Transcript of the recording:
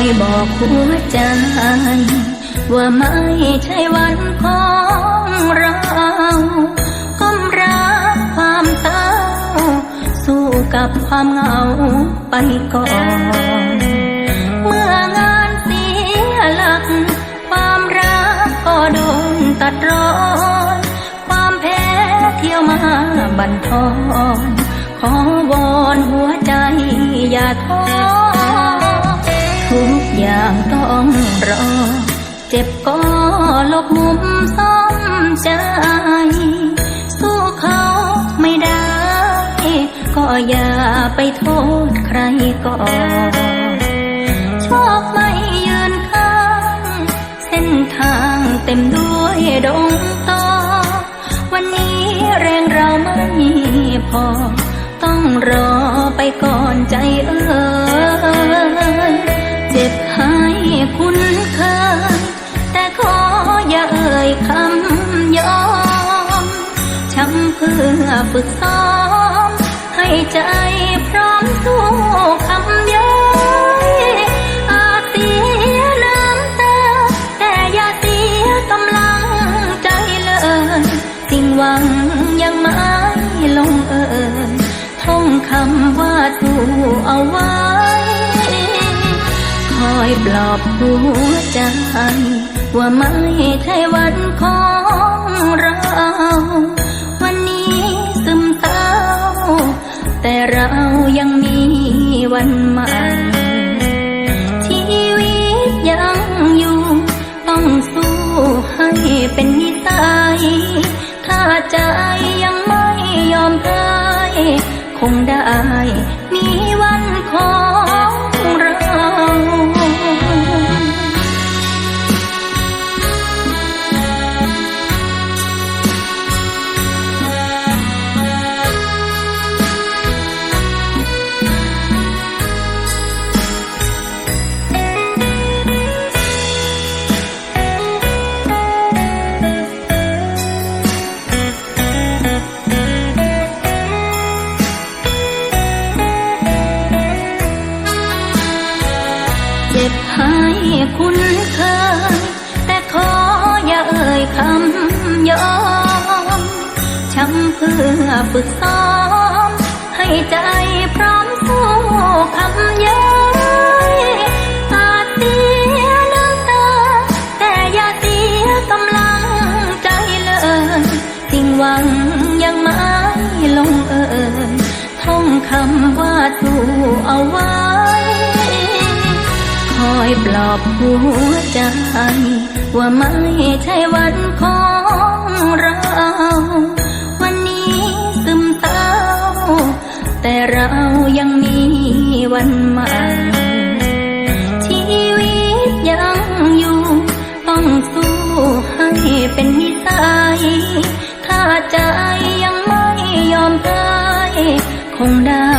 อยบอกหัวใจ ว่าไม่ใช่วันของเราก้มรับความเศร้าสู้กับความเหงาไปก่อนเมื่องานเสียหลัก ความรักก็โดนตัดรอนความแพ้เที่ยวมาบั่นทอนขอวอนหัวใจอย่าท้อ ต้องรอ เจ็บก็หลบมุมซ่อมใจ สู้เขาไม่ได้ ก็อย่าไปโทษใครก่อนโชคไม่ยืนข้างเส้นทางเต็มด้วยดงตอวันนี้แรงเราไม่พอ ต้องรอไปก่อนใจเอ่ย ฝึกซ้อม ให้ใจพร้อมสู้คำย้อยอาจเสียน้ำตา แต่อย่าเสียกำลังใจเลย สิ่งหวังยังไม่ลงเอ่ยท่องคำว่าสู้เอาไว้ คอยปลอบหัวใจ ว่าไม่ใช่ วันใหม่ชีวิตยังอยู่ ต้องสู้ให้เป็นนิสัยถ้าใจยังไม่ยอมแพ้คงได้ มีวันขอยำยอมช้ำเพื่อฝึกซ้อม ให้ใจพร้อมสู้คำย้อยอาจเสียน้ำตา แต่อย่าเสียกำลังใจเลย สิ่งหวังยังไม่ลงเอ่ยท่องคำ อบหัวใจ ว่าไม่ใช่วันของเรา วันนี้ซึมเศร้าแต่เรายังมีวันใหม่ชีวิตยังอยู่ ต้องสู้ให้เป็นนิสัยถ้าใจยังไม่ยอมตายคงได้